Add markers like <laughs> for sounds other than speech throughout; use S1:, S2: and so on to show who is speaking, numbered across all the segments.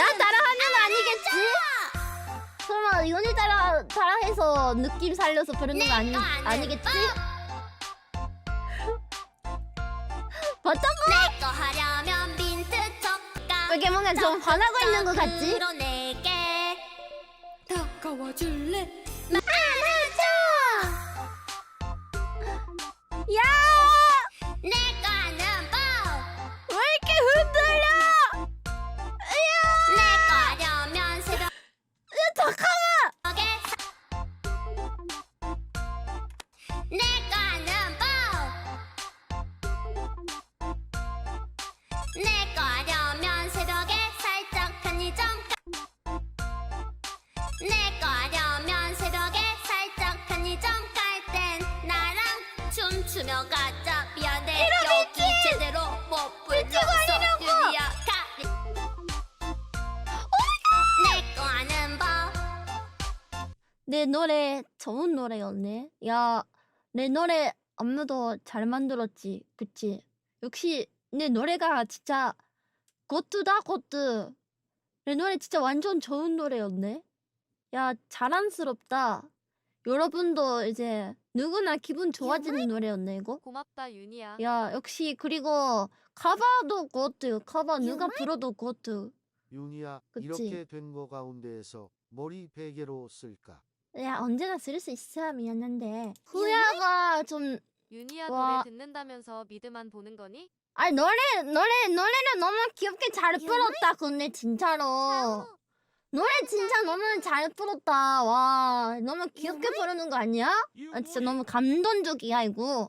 S1: 나 따라하면 아니겠지? 설마 윤이 따라 따라해서 느낌 살려서 부른 건 네, 아니 아니겠지? <laughs> 봤던 거?
S2: 내거 하려면 민트 척가.
S1: 이게 뭔가 좀 변하고 있는 것 같지?
S2: 더가워줄 거 하는 법 내거 하려면 새벽에 살짝 편의점 가 내거 하려면 새벽에 살짝 편의점 갈 땐 나랑 춤추며 가자 미안해 여기 제대로 못 가리 내거 하는
S1: 법내 노래 좋은 노래였네. 야, 내 노래 안무도 잘 만들었지. 그치? 역시 내 노래가 진짜 고트다, 고트. 내 노래 진짜 완전 좋은 노래였네. 야, 자랑스럽다. 여러분도 이제 누구나 기분 좋아지는 노래였네, 이거.
S3: 고맙다 윤희야.
S1: 야, 역시 그리고 커버도 고트. 커버 누가 불러도 고트.
S4: 윤희야
S1: 그치.
S4: 이렇게 된 거 가운데에서 머리 베개로 쓸까?
S1: 야, 언제나 쓸 수 있어. 미안한데. 후야 가좀
S3: 윤희야
S1: 와.
S3: 노래 듣는다면서 미드만 보는 거니?
S1: 아니 노래 노래 노래를 너무 귀엽게 잘 풀었다 근데 진짜로. 노래 진짜 너무 잘 풀었다. 와 너무 귀엽게 부르는 거 아니야? 아 진짜 너무 감동적이야 이거.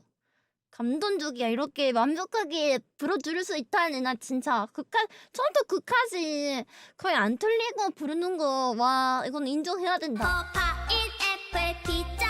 S1: 감동적이야. 이렇게 완벽하게 불어줄 수 있다니 나 진짜 그까 처음부터 끝까지. 거의 안 틀리고 부르는 거. 와 이건 인정해야 된다.
S2: 파인 애플 피자